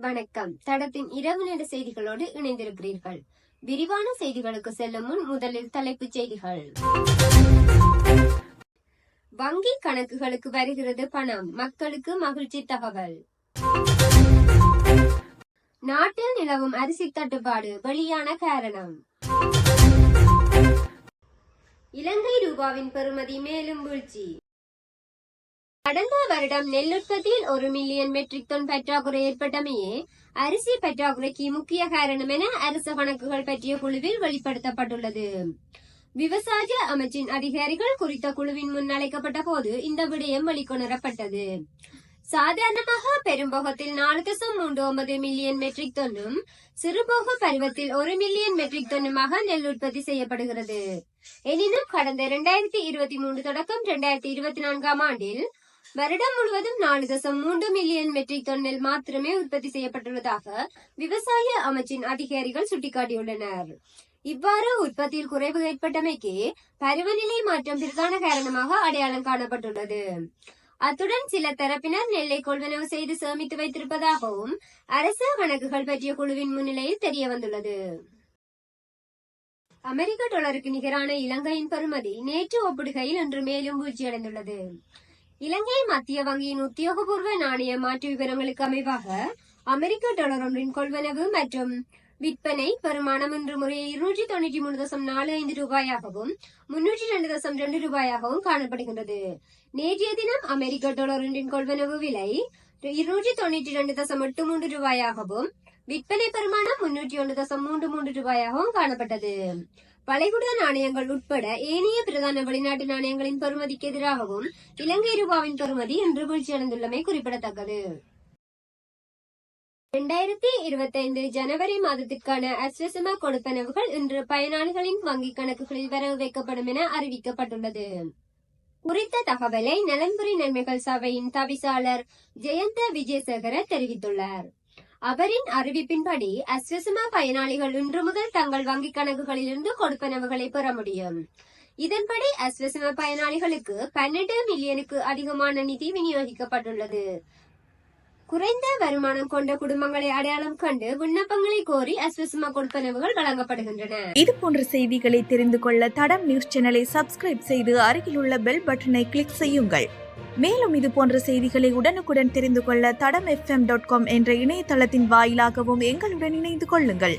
வணக்கம். தடத்தின் இரவு நேர செய்திகளோடு இணைந்திருக்கிறீர்கள். விரிவான செய்திகளுக்கு செல்லும் முன் முதலில் தலைப்புச் செய்திகள். வங்கி கணக்குகளுக்கு வருகிறது பணம். மக்களுக்கு மகிழ்ச்சி தகவல். நாட்டில் நிலவும் அரிசி தட்டுப்பாடு. வெளியான காரணம். இலங்கை ரூபாவின் பெறுமதி மேலும் வீழ்ச்சி. கடந்த வருடம் நெல் உற்பத்தியில் ஒரு மில்லியன் மெட்ரிக் டன் பற்றாக்குறை ஏற்பட்டமையே அரிசி பற்றாக்குறைக்கு முக்கிய காரணம் என அரசு கணக்குகள் பற்றிய குழுவில் வெளிப்படுத்தப்பட்டுள்ளது. விவசாய அமைச்சின் அதிகாரிகள் குறித்த குழுவின் முன் அழைக்கப்பட்ட போது இந்த விடயம் வெளிக்கொணரப்பட்டது. சாதாரணமாக பெரும்போகத்தில் நாலு தசம் மூன்று ஒன்பது மில்லியன் மெட்ரிக் தொன்னும் சிறுபோக பருவத்தில் ஒரு மில்லியன் மெட்ரிக் தொன்னுமாக நெல் உற்பத்தி செய்யப்படுகிறது. எனினும் கடந்த இரண்டாயிரத்தி இருபத்தி மூன்று தொடக்கம் இரண்டாயிரத்தி இருபத்தி நான்காம் ஆண்டில் வருடம் முழுவதும் நாலு தசம் மூன்று மில்லியன் மெட்ரிக் டன் நெல் மாத்திரமே உற்பத்தி செய்யப்பட்டுள்ளதாக விவசாய அமைச்சின் அதிகாரிகள் சுட்டிக்காட்டியுள்ளனர். இவ்வாறு உற்பத்தியில் குறைவு ஏற்பட்டமைக்கு பருவநிலை மாற்றம் பிரதான காரணமாக அடையாளம் காணப்பட்டுள்ளது. அத்துடன் சில தரப்பினர் நெல்லை கொள்வனவு செய்து சேமித்து வைத்திருப்பதாகவும் அரசு கணக்குகள் பற்றிய குழுவின் முன்னிலையில் தெரிய வந்துள்ளது அமெரிக்க டாலருக்கு நிகரான இலங்கையின் பெறுமதி நேற்று ஒப்பிடுகையில் இன்று மேலும் வீழ்ச்சியடைந்துள்ளது. இலங்கை மத்திய வங்கியின் உத்தியோகபூர்வ நாணய மாற்று விவரங்களுக்கு அமைவாக அமெரிக்க டாலர் ஒன்றின் கொள்வனவு மற்றும் விற்பனை வருமானம் இன்று முறையே இருநூற்றி தொண்ணூற்றி மூணு தசம் நாலு ஐந்து ரூபாயாகவும் முன்னூற்றி ரெண்டு தசம் ரெண்டு ரூபாயாகவும் காணப்படுகின்றது. நேற்றைய தினம் அமெரிக்க டாலர் ஒன்றின் கொள்வனவு விலை இருநூற்றி தொண்ணூற்றி ரெண்டு தசம் எட்டு மூன்று ரூபாயாகவும் விற்பனை பெருமானம் முன்னூற்றி ஒன்று தசம் மூன்று மூன்று ரூபாயாகவும் காணப்பட்டது. வளைகுடா நாணயங்கள் உட்பட ஏனைய பிரதான வெளிநாட்டு நாணயங்களின் பெறுமதிக்கு எதிராகவும் இலங்கை ரூபாவின் பெறுமதி இன்று வீழ்ச்சியடைந்துள்ளமை குறிப்பிடத்தக்கது. இரண்டாயிரத்தி இருபத்தைந்து ஜனவரி மாதத்திற்கான அஸ்வசம கொடுப்பனவுகள் இன்று பயனாளிகளின் வங்கிக் கணக்குகளில் வரவு வைக்கப்படும் என அறிவிக்கப்பட்டுள்ளது. குறித்த தகவலை நலன்புரி நன்மைகள் சபையின் தவிசாளர் ஜெயந்த விஜயசேகர தெரிவித்துள்ளார். அவரின் அறிவிப்பின்படி அஸ்வசமா பயனாளிகள் இன்று முதல் தங்கள் வங்கிக் கணக்குகளிலிருந்து கொடுப்பனவுகளை பெற முடியும். இதன்படி அஸ்வசம பயனாளிகளுக்கு பன்னெண்டு மில்லியனுக்கு அதிகமான நிதி விநியோகிக்கப்பட்டுள்ளது. குறைந்த வருமானம் கொண்ட குடும்பங்களை அடையாளம் கண்டு விண்ணப்பங்களை கோரி அஸ்வசமா கொடுப்பனவுகள் வழங்கப்படுகின்றன. இது போன்ற செய்திகளை தெரிந்து கொள்ள தடம் நியூஸ் சேனலை சப்ஸ்கிரைப் செய்து அருகிலுள்ள பெல் பட்டனை கிளிக் செய்யுங்கள். மேலும் இது போன்ற செய்திகளை உடனுக்குடன் தெரிந்து கொள்ள தடம் எஃப்எம் டாட் காம் என்ற இணையதளத்தின் வாயிலாகவும் எங்களுடன் இணைந்து கொள்ளுங்கள்.